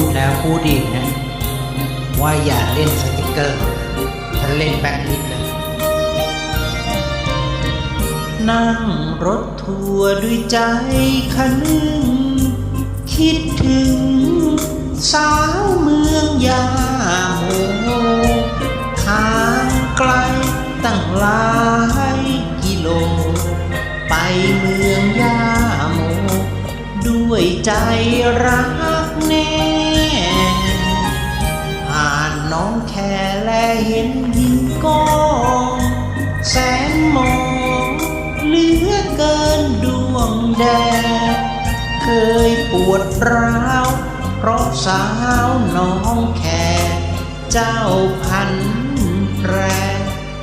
พูดแล้วพูดอีกนะ ว่าอย่าเล่นสติกเกอร์ถ้าเล่นแบ็คลิสต์เลยนั่งรถทัวร์ด้วยใจคันนึงคิดถึง สาวเมืองยาโมทางไกลตั้งหลายกิโล ไปเมืองยาโม ด้วยใจรัก แค่แลเห็นหินกองแสนมองเหลือเกินดวงแดดเคยปวดร้าว เพราะสาวน้องแค่เจ้าพันแร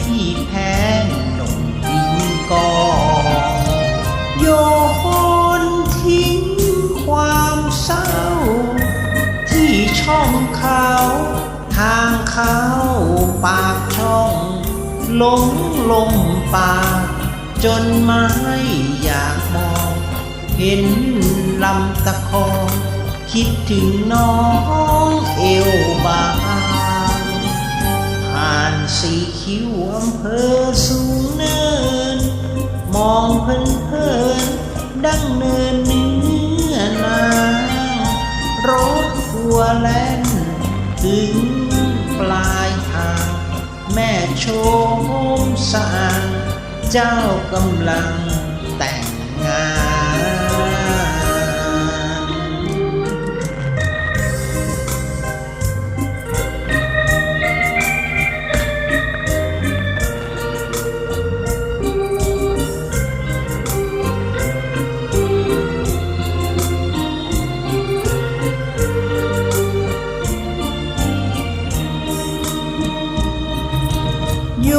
ที่แพ้หนุ่มหินกองโยนทิ้งความเศร้า ที่ช่องเขา ทางเขาปากช่องหลงลมปากจนไม่อยากมอง เห็นลำตะคองคิดถึงน้องเอวบางผ่านสีคิ้วอำเภอสูงเนิน มองเพลินเพลินดังเนินเนื้อนางรถทัวแล่นถึง แม่ชมสาง โย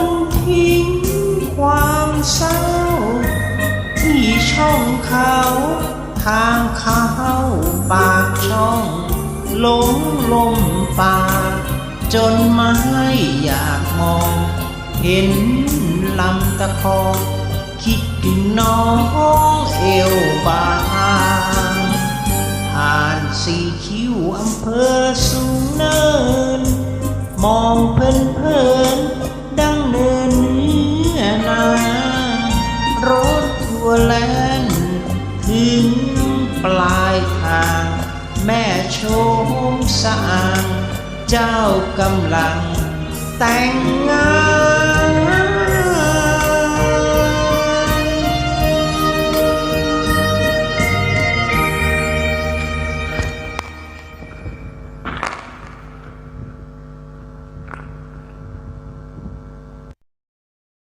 นทิ้งความเศร้า ที่ช่องเขาทางเขาปากช่องหลงลมปากจนไม่อยากมอง เห็นลำตะคองคิดถึงน้องเอวบางผ่านสีคิ้วอำเภอสูงเนิน มองเพลินเพลินดังเนินเนื้อนางรถทัวแลนถึงปลายทาง แม่ชมสาง เจ้ากำลังแต่งงาน